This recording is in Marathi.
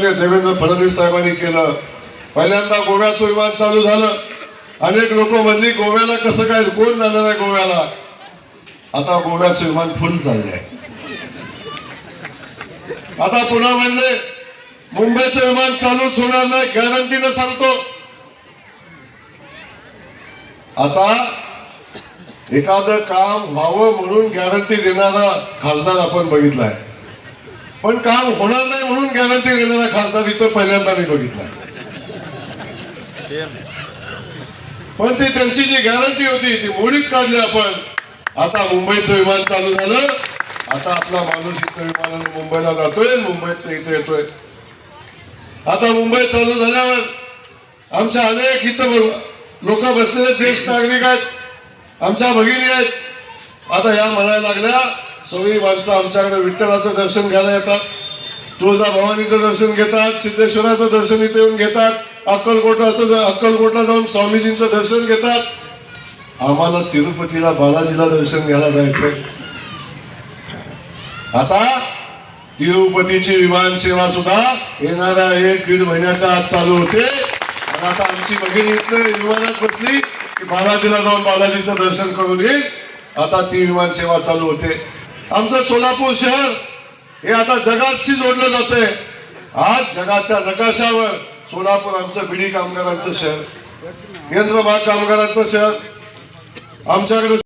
सन्माननीय देवेंद्र फडणवीस साहेबांनी केलं. पहिल्यांदा गोव्याचं विमान चालू झालं. अनेक लोक म्हणली गोव्याला कसं काय? कोण जाणार आहे गोव्याला? आता गोव्याचं विमान फुल चाललंय आता पुन्हा म्हणले मुंबईचं विमान चालूच होणार नाही गॅरंटीनं सांगतो. आता एखादं काम व्हावं म्हणून गॅरंटी देणारा खासदार आपण बघितलाय. पण काम होणार नाही म्हणून गॅरंटी दिलेला खासदार इथं पहिल्यांदा मी बघितला. पण ती त्यांची जी गॅरंटी होती ती मोडीत काढली आपण. आता मुंबईचं विमान चालू झालं. आता आपला माणूस इथं विमानानं मुंबईला जातोय मुंबईत इथं येतोय. आता मुंबई चालू झाल्यावर आमच्या अनेक इथं लोक बसलेले ज्येष्ठ नागरिक आहेत आमच्या भगिनी आहेत. आता या म्हणायला लागल्या सगळी माणसं आमच्याकडे विठ्ठलाचं दर्शन घ्यायला येतात. तुळजाभवानीचं दर्शन घेतात सिद्धेश्वराचं दर्शन इथे येऊन घेतात अक्कलकोटाचं अक्कलकोटला जाऊन स्वामीजींचं दर्शन घेतात. आम्हाला तिरुपतीला बालाजीला दर्शन घ्यायला जायचं आता तिरुपतीची विमान सेवा सुद्धा येणाऱ्या एक दीड महिन्याच्या आत चालू होते. आणि आता आमची भगिनी इथं विमानात बसली की बालाजीला जाऊन बालाजीचं दर्शन करून येईल. आता ती विमान सेवा चालू होते. आमचं सोलापूर शहर हे आता जगाशी जोडलं जातंय. आज जगाच्या नकाशावर सोलापूर आमचं बिडी कामगारांचं शहर यंत्रभाग कामगारांचं शहर आमच्याकडे